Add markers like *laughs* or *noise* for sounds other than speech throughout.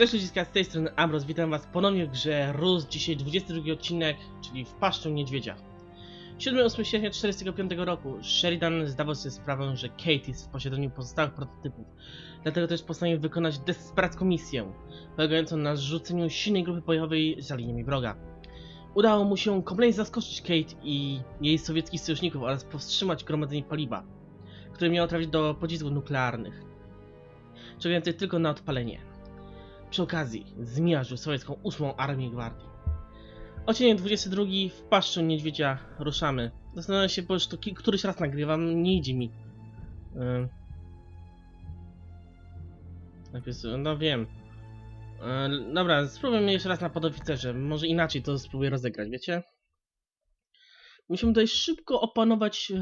Cześć ludziska, z tej strony Amros, witam was ponownie w grze Rus, dzisiaj 22 odcinek, czyli w paszczę niedźwiedzia. 7-8 sierpnia 1945 roku Sheridan zdawał sobie sprawę, że Kate jest w posiadaniu pozostałych prototypów, dlatego też postanowił wykonać desperacką misję, polegającą na zrzuceniu silnej grupy bojowej za liniami wroga. Udało mu się kompletnie zaskoczyć Kate i jej sowieckich sojuszników oraz powstrzymać gromadzenie paliwa, które miało trafić do pocisków nuklearnych, czekających tylko na odpalenie. Przy okazji zmiażdżył sowiecką 8 Armię Gwardii. Odcinek 22 w paszczu niedźwiedzia ruszamy. Zastanawiam się, bo już to któryś raz nagrywam, nie idzie mi. No wiem. Dobra, spróbujmy jeszcze raz na podoficerze. Może inaczej to spróbuję rozegrać, wiecie? Musimy tutaj szybko opanować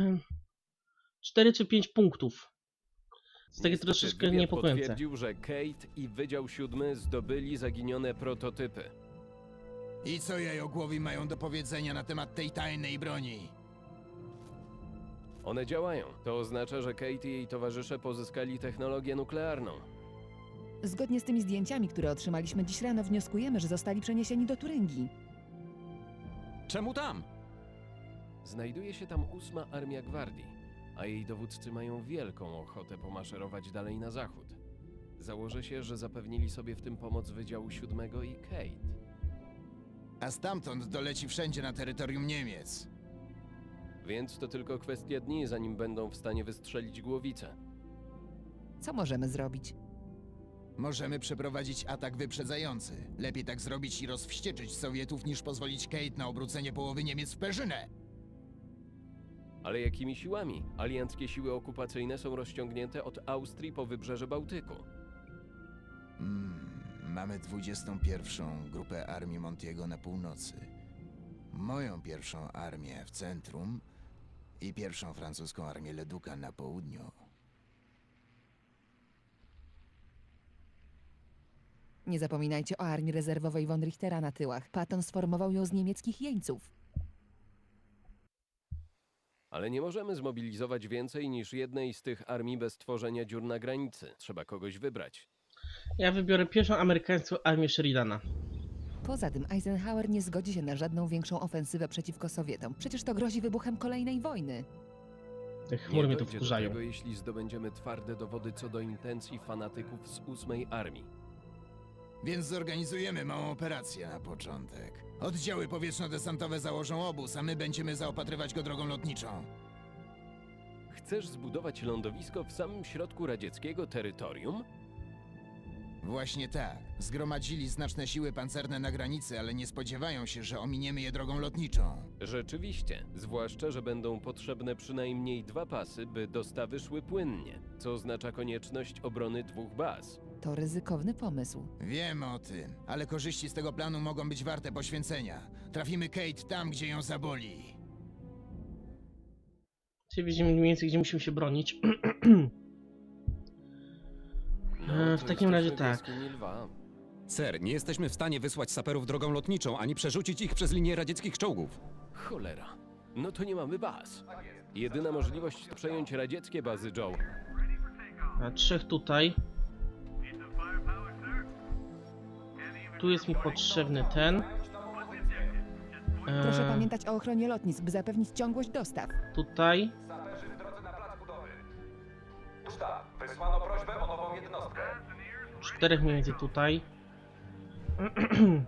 4 czy 5 punktów. Jest takie troszeczkę wywiad niepokojące. potwierdził, że Kate i Wydział Siódmy zdobyli zaginione prototypy. I co jajogłowi mają do powiedzenia na temat tej tajnej broni? One działają. To oznacza, że Kate i jej towarzysze pozyskali technologię nuklearną. Zgodnie z tymi zdjęciami, które otrzymaliśmy dziś rano, wnioskujemy, że zostali przeniesieni do Turyngii. Czemu tam? Znajduje się tam ósma Armia Gwardii, a jej dowódcy mają wielką ochotę pomaszerować dalej na zachód. Założę się, że zapewnili sobie w tym pomoc Wydziału Siódmego i Kate. A stamtąd doleci wszędzie na terytorium Niemiec. Więc to tylko kwestia dni, zanim będą w stanie wystrzelić głowicę. Co możemy zrobić? Możemy przeprowadzić atak wyprzedzający. Lepiej tak zrobić i rozwścieczyć Sowietów, niż pozwolić Kate na obrócenie połowy Niemiec w perzynę. Ale jakimi siłami? Alianckie siły okupacyjne są rozciągnięte od Austrii po wybrzeże Bałtyku. Mm, mamy 21. Grupę Armii Montiego na północy. Moją pierwszą armię w centrum i pierwszą francuską armię Leduca na południu. Nie zapominajcie o armii rezerwowej von Richtera na tyłach. Patton sformował ją z niemieckich jeńców. Ale nie możemy zmobilizować więcej niż jednej z tych armii bez tworzenia dziur na granicy. Trzeba kogoś wybrać. Ja wybiorę pierwszą amerykańską armię Sheridana. Poza tym Eisenhower nie zgodzi się na żadną większą ofensywę przeciwko Sowietom. Przecież to grozi wybuchem kolejnej wojny. Te chmury mnie to dojdzie do wkurzają. tego, jeśli zdobędziemy twarde dowody co do intencji fanatyków z ósmej armii. Więc zorganizujemy małą operację na początek. Oddziały powietrzno-desantowe założą obóz, a my będziemy zaopatrywać go drogą lotniczą. Chcesz zbudować lądowisko w samym środku radzieckiego terytorium? Właśnie tak. Zgromadzili znaczne siły pancerne na granicy, ale nie spodziewają się, że ominiemy je drogą lotniczą. Rzeczywiście, zwłaszcza, że będą potrzebne przynajmniej dwa pasy, by dostawy szły płynnie, co oznacza konieczność obrony dwóch baz. To ryzykowny pomysł. Wiem o tym, ale korzyści z tego planu mogą być warte poświęcenia. Trafimy Kate tam, gdzie ją zaboli. Czyli widzimy mniej więcej, gdzie musimy się bronić. *clears throat* E, w takim razie tak. Ser, nie jesteśmy w stanie wysłać saperów drogą lotniczą, ani przerzucić ich przez linię radzieckich czołgów. Cholera. No to nie mamy baz. Jedyna możliwość to przejąć radzieckie bazy Joe. A trzech tutaj. Tu jest mi potrzebny ten. Proszę E, pamiętać o ochronie lotnisk, by zapewnić ciągłość dostaw. tutaj. Wysłano prośbę o nową jednostkę. Czterech mniej więcej tutaj. *clears throat*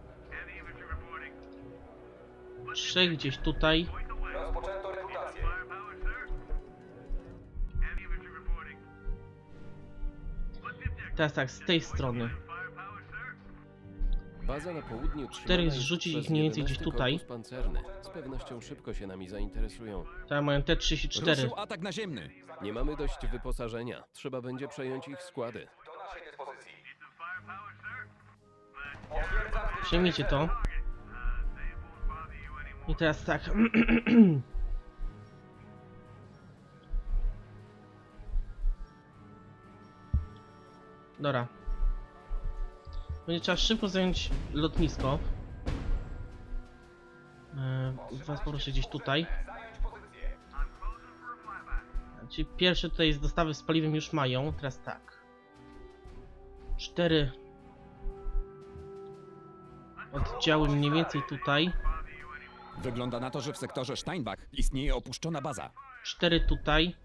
Trzech gdzieś tutaj. Rozpoczęto rekrutację. Teraz tak, z tej strony. Baza na południu jest zrzucić ich mniej więcej 11 gdzieś tutaj. pancerny. Z pewnością szybko się nami zainteresują. Teraz mają T-34. Ruszył atak naziemny. Nie mamy dość wyposażenia. Trzeba będzie przejąć ich składy. Do naszej dyspozycji. Przejmijcie to. I teraz tak. *clears throat* Dobra. Będzie trzeba szybko zająć lotnisko. Eee, was poproszę gdzieś tutaj. Czyli pierwsze tutaj z dostawy z paliwem już mają. Teraz tak. Cztery oddziały mniej więcej tutaj. Wygląda na to, że w sektorze Steinbach istnieje opuszczona baza. Cztery tutaj.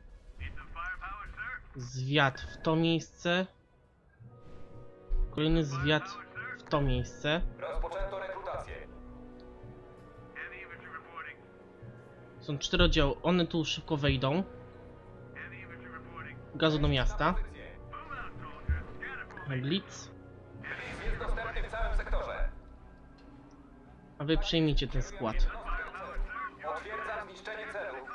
Zwiat w to miejsce. Kolejny zwiat w to miejsce. Rozpoczęto rekrutację. Są cztery oddziały. One tu szybko wejdą. Gazu do miasta. Blitz. Blitz jest dostępny w całym sektorze. A wy przejmijcie ten skład. Potwierdzam zniszczenie celu.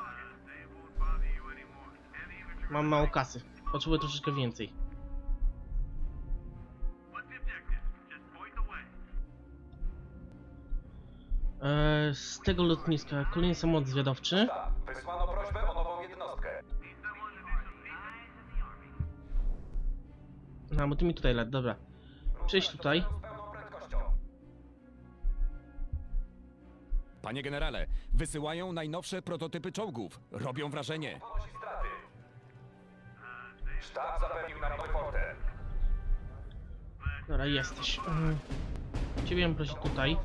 Mam mało kasy. Potrzebuję troszeczkę więcej. Eee, z tego lotniska kolejny samolot zwiadowczy. Wysłano prośbę o nową jednostkę. No, bo ty mi tutaj lat, dobra. Przejdź tutaj. Z pełną prędkością. Panie generale, wysyłają najnowsze prototypy czołgów. Robią wrażenie. Ponosi straty. Sztab zapewnił nam fortel. Dobra, jesteś. Mm. Ciebie bym prosić tutaj.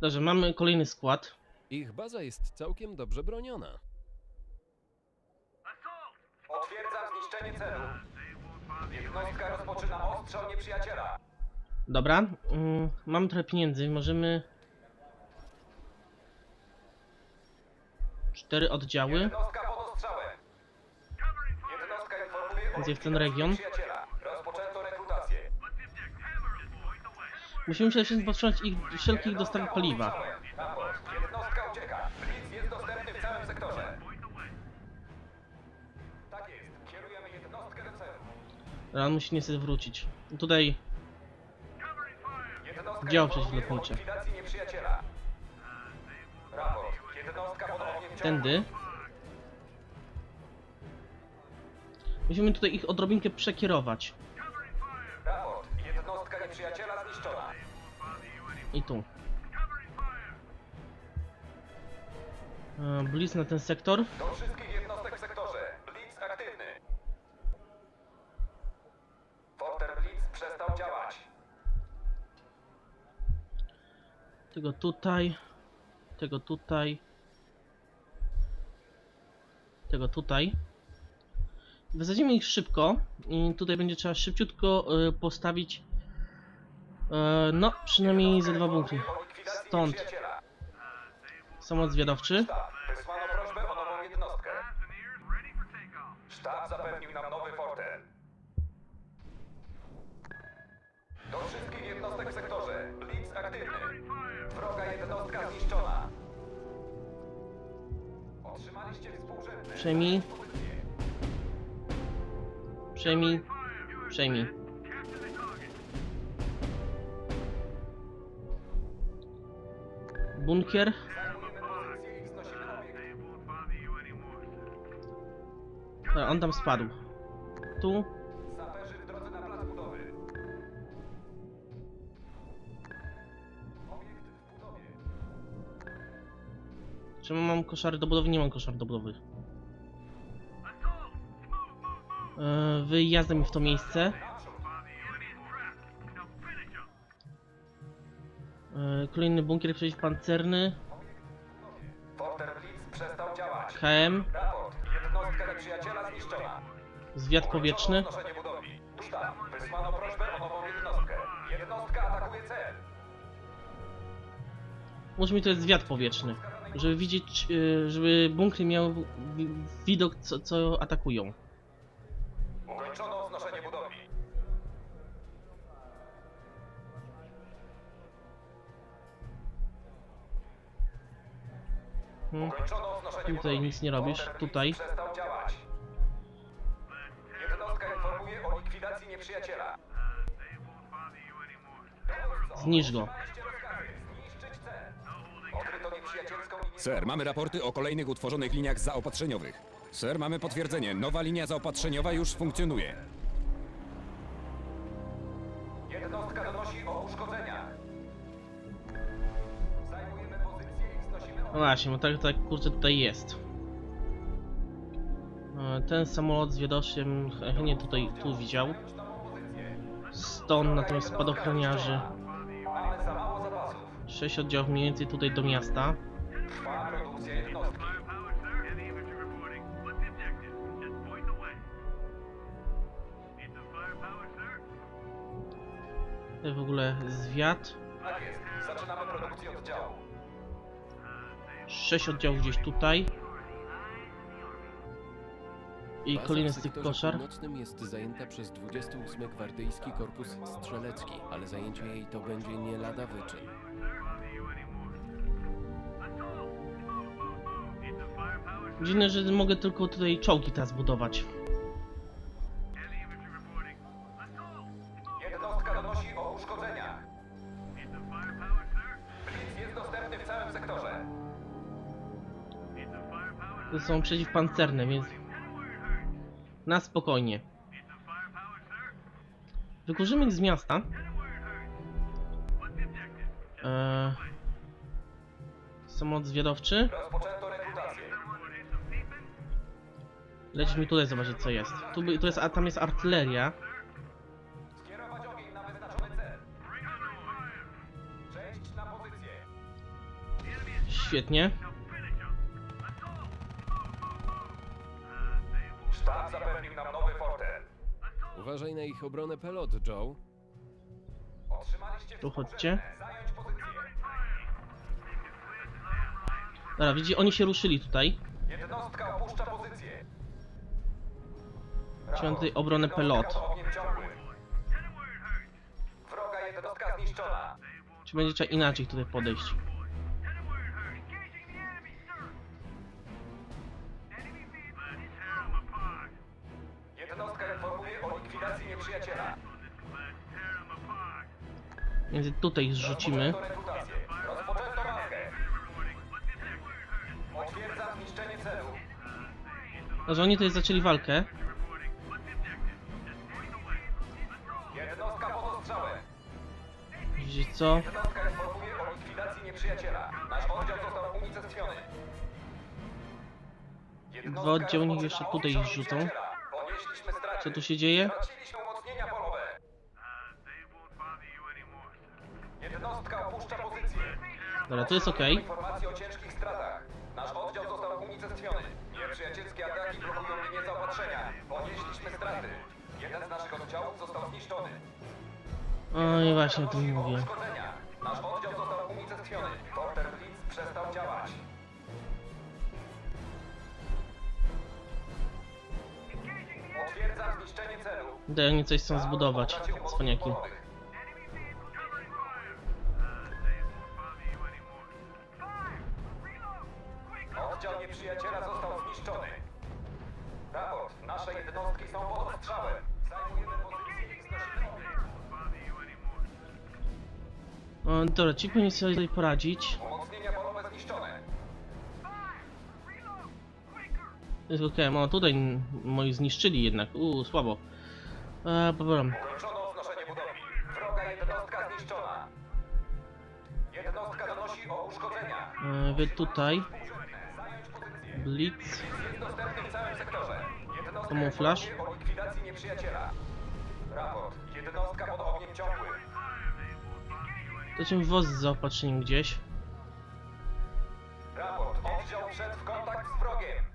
Dobrze, mamy kolejny skład. Ich baza jest całkiem dobrze broniona. Potwierdzam zniszczenie celu. Jednostka rozpoczyna ostrzał nieprzyjaciela. Dobra, mm, mamy trochę pieniędzy, możemy... Cztery oddziały. Jednostka pod ostrzałem. Jednostka informuje o Gdzie w ten region? nieprzyjaciela. Rozpoczęto rekrutację. Musimy przede wszystkim powstrzymać ich wszelkich dostaw paliwa. Jednostka ucieka. Blitz jest dostępny w całym sektorze. Tak jest. Kierujemy jednostkę do celu. On musi niestety wrócić. Tutaj Jednostka Dział informuje przeciwlotnicze. o likwidacji nieprzyjaciela. Raport. Jednostka pod ogniem ciągu. tędy. Musimy tutaj ich odrobinkę przekierować. Jednostka nieprzyjaciela zniszczona. I tu. E, Blitz na ten sektor. Do wszystkich jednostek w sektorze. Blitz aktywny. Forter Blitz przestał działać. Tego tutaj. Tego tutaj. Tego tutaj. Wysadzimy ich szybko. I tutaj będzie trzeba szybciutko e, postawić. E, No, przynajmniej ze dwa likwidacji Stąd. Samolot zwiadowczy. Wysłano prośbę o nową jednostkę. Sztab zapewnił nam nowy fortel. Do wszystkich jednostek w sektorze. Blitz aktywny. Wroga jednostka zniszczona. Otrzymaliście współrzędne. Przejmij. Pozycje. Przejmij. Bunkier. Dobra, on tam spadł. Tu. Czemu mam koszary do budowy? Nie mam koszar do budowy. E, Wyjazdem w to miejsce. Kolejny bunkier Blitz przestał działać. KM. Raport. Jednostka nieprzyjaciela zniszczona. Zwiat powietrzny. Wznoszenie budowli. Sztab. Wysłano prośbę o nową jednostkę. Jednostka atakuje cel. Może mi to jest zwiat powietrzny. Żeby widzieć, e, żeby bunkry miały wi- widok co, co atakują. Hmm. Tutaj nic nie robisz, tutaj. przestał działać. Jednostka informuje o likwidacji nieprzyjaciela. Zniszcz go. Sir, mamy raporty o kolejnych utworzonych liniach zaopatrzeniowych. Sir, mamy potwierdzenie. Nowa linia zaopatrzeniowa już funkcjonuje. Jednostka donosi o uszkodzeniach. No właśnie, bo tak, tak kurczę tutaj jest. E, Ten samolot z wiadoczem chętnie tutaj tu widział. Stąd natomiast spadochroniarzy. Sześć oddziałów mniej więcej tutaj do miasta. Tutaj w ogóle zwiat. Tak jest. Zaczynamy produkcję oddziału. Sześć oddziałów gdzieś tutaj. I Baza kolejny z tych sektorze koszar. północnym jest zajęta przez 28 Gwardyjski Korpus Strzelecki, ale zajęcie jej to będzie nie lada wyczyn. Dziwne, że mogę tylko tutaj czołgi teraz budować. Są przeciwpancerne, więc na spokojnie. Wykurzymy ich z miasta. Eee, samolot zwiadowczy. Rozpoczęto rekrutację. Leć mi tutaj zobaczyć co jest. Tu, tu jest, a tam jest artyleria. Skierować Uważaj na ich obronę pelot, Joe. Tu chodźcie. Dobra, widzi, oni się ruszyli tutaj. Jednostka opuszcza pozycję. Trzymam tutaj obronę pelot. Wroga jednostka zniszczona. Czy będzie trzeba inaczej tutaj podejść? Nieprzyjaciela. Więc tutaj zrzucimy. Rozpoczęto walkę. Potwierdzam zniszczenie celu. Oni tutaj zaczęli walkę. Jednostka pod ostrzałem. Widzicie co? Jednostka informuje o likwidacji nieprzyjaciela. Nasz oddział został unicestwiony. Dwa oddziały niech jeszcze tutaj rzucą. Co tu się dzieje? Straciliśmy Dobra, to jest okej. Informacje o ciężkich stratach. Nasz oddział został unicestwiony. Nieprzyjacielskie ataki blokują linię zaopatrzenia. Ponieśliśmy straty. Jeden z naszych oddziałów został zniszczony. Oj, właśnie o tym mówię. uszkodzenia. Nasz oddział został unicestwiony. Porter Blitz przestał działać. Potwierdzam zniszczenie celu. Tutaj oni coś chcą zbudować. Cwaniaki. O, dobra, ci powinni sobie tutaj poradzić. Jest okej, okay. tutaj moi zniszczyli jednak. Uuu, słabo. Eee, dobra. Ukończono wznoszenie budowli. Wroga jednostka zniszczona. Jednostka donosi o uszkodzenia. Eee, wy tutaj. Blitz. Jest dostępny w całym sektorze. Jednostka Kamuflaż. informuje o likwidacji nieprzyjaciela. Raport. Jednostka pod ogniem ciągłym. To się woz z zaopatrzeniem gdzieś. Raport. Oddział wszedł w kontakt z wrogiem.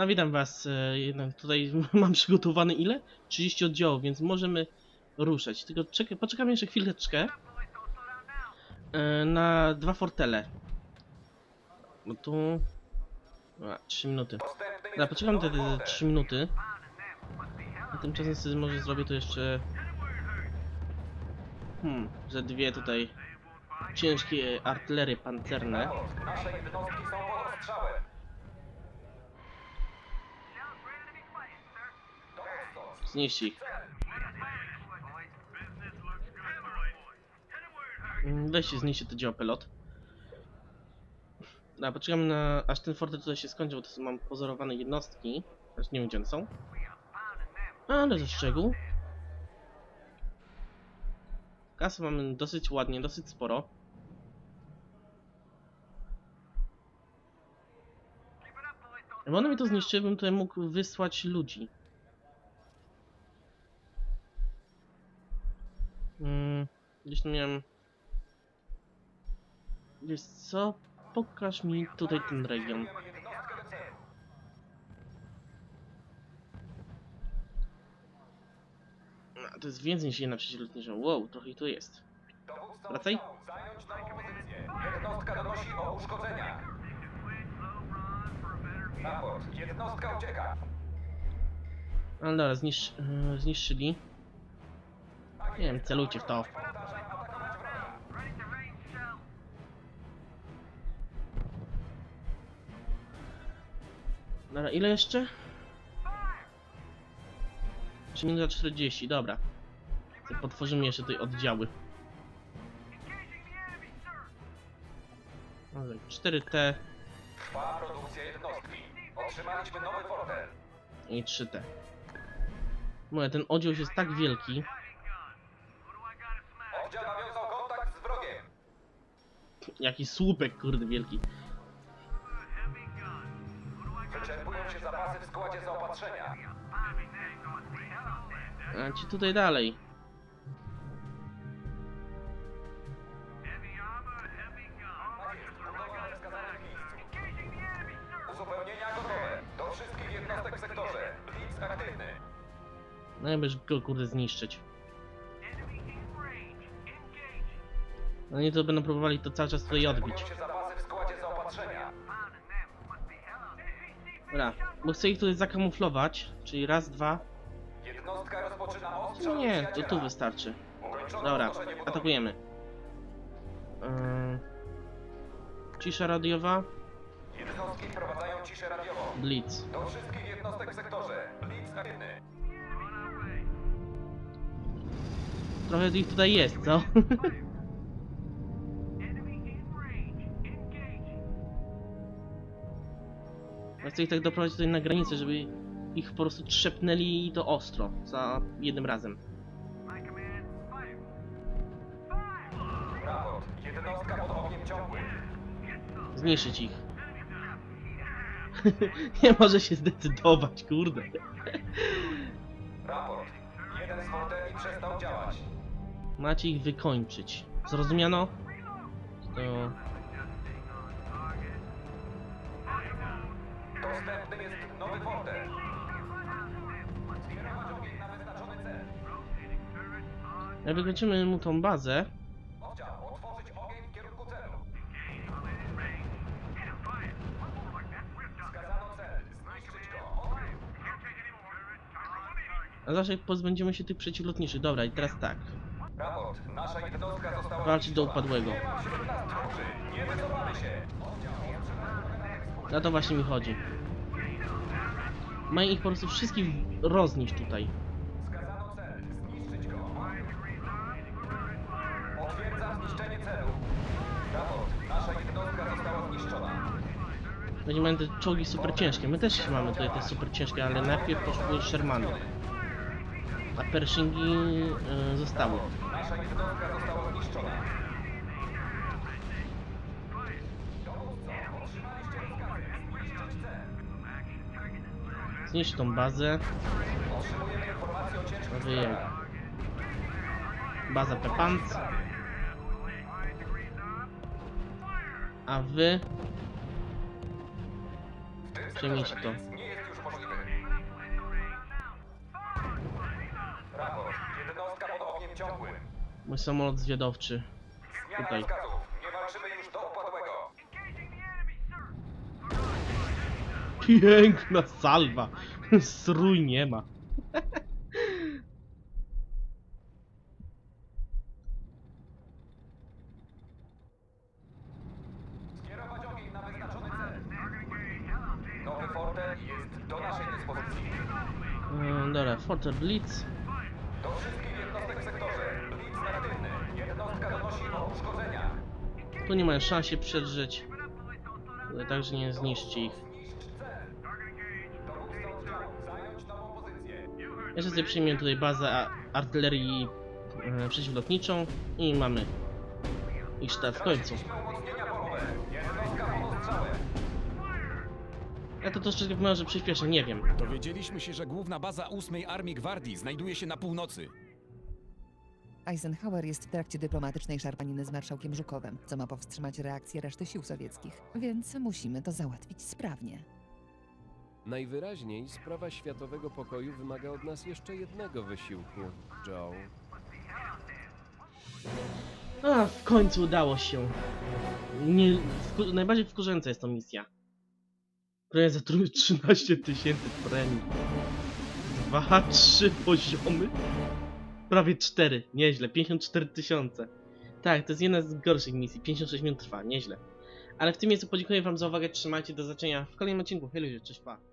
No witam was, e, jednak tutaj *laughs* mam przygotowane ile? 30 oddziałów, więc możemy ruszać. Tylko czekaj, jeszcze chwileczkę e, na dwa fortele. Bo tu... A, 3 minuty. Dobra, poczekam te, te, te model. 3 minuty. A tymczasem sobie może zrobię tu jeszcze... Hmm, że dwie tutaj ciężkie artylerie pancerne. Jednostki są pod ostrzałem. Zniszczy ich. Mm, Weźcie, zniszcie to działa pelot. Dobra, poczekam na... aż ten fortel tutaj się skończy, bo to mam pozorowane jednostki. Aż nie wiem gdzie są. Ale ze szczegół. Kasy mamy dosyć ładnie, dosyć sporo. Jakby one mi to zniszczyły, bym tutaj mógł wysłać ludzi. Gdzieś tu miałem... Wiesz co? Pokaż mi tutaj ten region. A, to jest więcej niż jedna przeciwlotnicza. Wow, trochę tu jest. Wracaj. Jednostka donosi o uszkodzeniach. Jednostka ucieka. Ale dobra, zniszcz, yy, zniszczyli. Nie wiem, celujcie w to. Dobra, ile jeszcze? 3 minuta 40, dobra. Potworzymy jeszcze tutaj oddziały. Dobra, 4T Trwa produkcja jednostki. Otrzymaliśmy nowy fortel. i 3T. Mówię, ten oddział jest tak wielki. Oddział nawiązał kontakt z wrogiem. Jaki słupek, kurde, wielki. Zaopatrzenia. A ci tutaj dalej. Uzupełnienia gotowe. Do wszystkich jednostek w sektorze. Blitz aktywny. No ja będziesz go kurde zniszczyć. No nie to będą próbowali to cały czas tutaj odbić. Dobra, bo chcę ich tutaj zakamuflować, czyli raz, dwa. Jednostka rozpoczyna ostrzał Nie, to tu wystarczy. Ukończono Dobra, budowy. atakujemy. Yy... Cisza radiowa, Jednostki wprowadzają ciszę radiową. blitz. Do wszystkich jednostek w sektorze. Blitz aktywny. Trochę ich tutaj jest, co? *laughs* Ja chcę ich tak doprowadzić tutaj na granicę, żeby ich po prostu trzepnęli i to ostro, za jednym razem. Raport. Jednostka pod ogniem ciągłym. Zniszczyć ich. *laughs* Nie może się zdecydować, kurde. Raport. Jeden z forteli przestał działać. Macie ich wykończyć. Zrozumiano? To... wykończymy mu tą bazę, a zawsze pozbędziemy się tych przeciwlotniczych. Dobra, i teraz tak. Walczyć do upadłego. Na to właśnie mi chodzi. Mają ich po prostu wszystkich roznieść tutaj. Będziemy mieli te czołgi super ciężkie. My też mamy tutaj te super ciężkie, ale najpierw poszły Shermany. A Pershingi y, zostały. Nasza została zniszczona. Zniszcz tą bazę. Otrzymujemy informację o ciężkim. Baza Pepanc. A wy jeszcze to. Nie jest Mój samolot zwiadowczy. Tutaj. Nie już. Piękna salwa. *laughs* Srój nie ma. Blitz. Do wszystkich jednostek w sektorze. Blitz. Jednostka donosi o. Tu nie mają szans się przedrzeć. Ale także nie zniszczy ich. Jeszcze sobie przyjmiemy tutaj bazę artylerii e, przeciwlotniczą i mamy ich sztab w końcu. Ja to troszeczkę może przyspieszę, nie wiem. Dowiedzieliśmy się, że główna baza 8 Armii Gwardii znajduje się na północy. Eisenhower jest w trakcie dyplomatycznej szarpaniny z marszałkiem Żukowem, co ma powstrzymać reakcję reszty sił sowieckich. Więc musimy to załatwić sprawnie. Najwyraźniej sprawa światowego pokoju wymaga od nas jeszcze jednego wysiłku, Joe. A, w końcu udało się. Nie, wku, najbardziej wkurzająca jest to misja. Która zatrudnia 13 tysięcy premii. Dwa, trzy poziomy? Prawie 4, nieźle, 54 tysiące. Tak, to jest jedna z gorszych misji, 56 minut trwa, nieźle. Ale w tym miejscu podziękuję wam za uwagę, trzymajcie, do zobaczenia w kolejnym odcinku. Hej ludzie, cześć, pa.